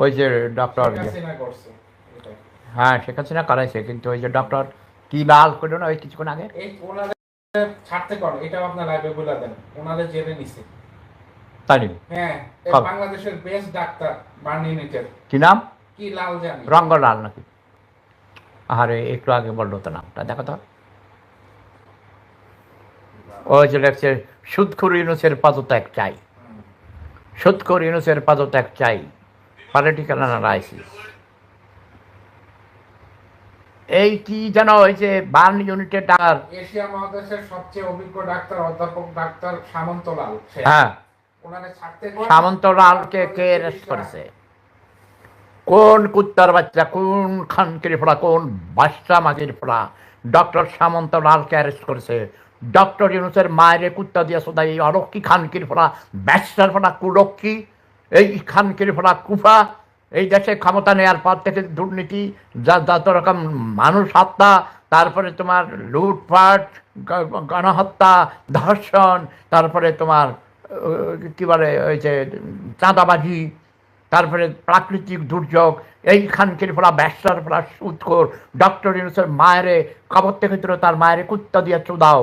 ওই যে ডক্টর। হ্যাঁ শেখ হাসিনা করাইছে কিন্তু ওই যে ডক্টর কি লাল করল না ওই কিছুক্ষণ আগে? ছাড়তে এটাও আপনার লাইভে বলে দেন ওনাদের জেলে নিছে। তাই হ্যাঁ বাংলাদেশের বেস্ট ডাক্তার বার্ন ইউনিটের কি নাম? কি লাল জানি। রঙ্গলাল নাকি? আরে একটু আগে বলল তো নামটা দেখো তো। ওই যে লেখছে সুদখুর ইউনুসের পদত্যাগ চাই। সুদখুর ইউনুসের পদত্যাগ চাই। পলিটিক্যাল অ্যানালাইসিস এই কি যেন ওই যে বার্ন ইউনিটের ডাক্তার। এশিয়া মহাদেশের সবচেয়ে অভিজ্ঞ ডাক্তার অধ্যাপক ডাক্তার সামন্তলাল হ্যাঁ। সামন্তলালকে কে অ্যারেস্ট করেছে? কোন কুত্তার বাচ্চা কোন খানকির ফোড়া কোন বাচ্চা মাগির ফোড়া ডক্টর সামন্তলালকে অ্যারেস্ট করেছে? ডক্টর ইউনুসের মায়ের কুত্তা দিয়ে সোদা এই অরক্ষী খানকির ফোড়া ব্যাসার ফোড়া কুরক্ষী এই খানকির ফোড়া কুফা, এই দেশে ক্ষমতা নেওয়ার পর থেকে দুর্নীতি, যা যত রকম মানুষ হত্যা, তারপরে তোমার লুটপাট গণহত্যা, ধর্ষণ, তারপরে তোমার কী বলে, ওই যে চাঁদাবাজি, তারপরে প্রাকৃতিক দুর্যোগ, এই খানকির ফলা ব্যবসার ফলা সুদখোর ডক্টর ইউনুসের মায়েরে, কবর থেকে তার মায়েরে কুত্তা দিয়ে চুদাও।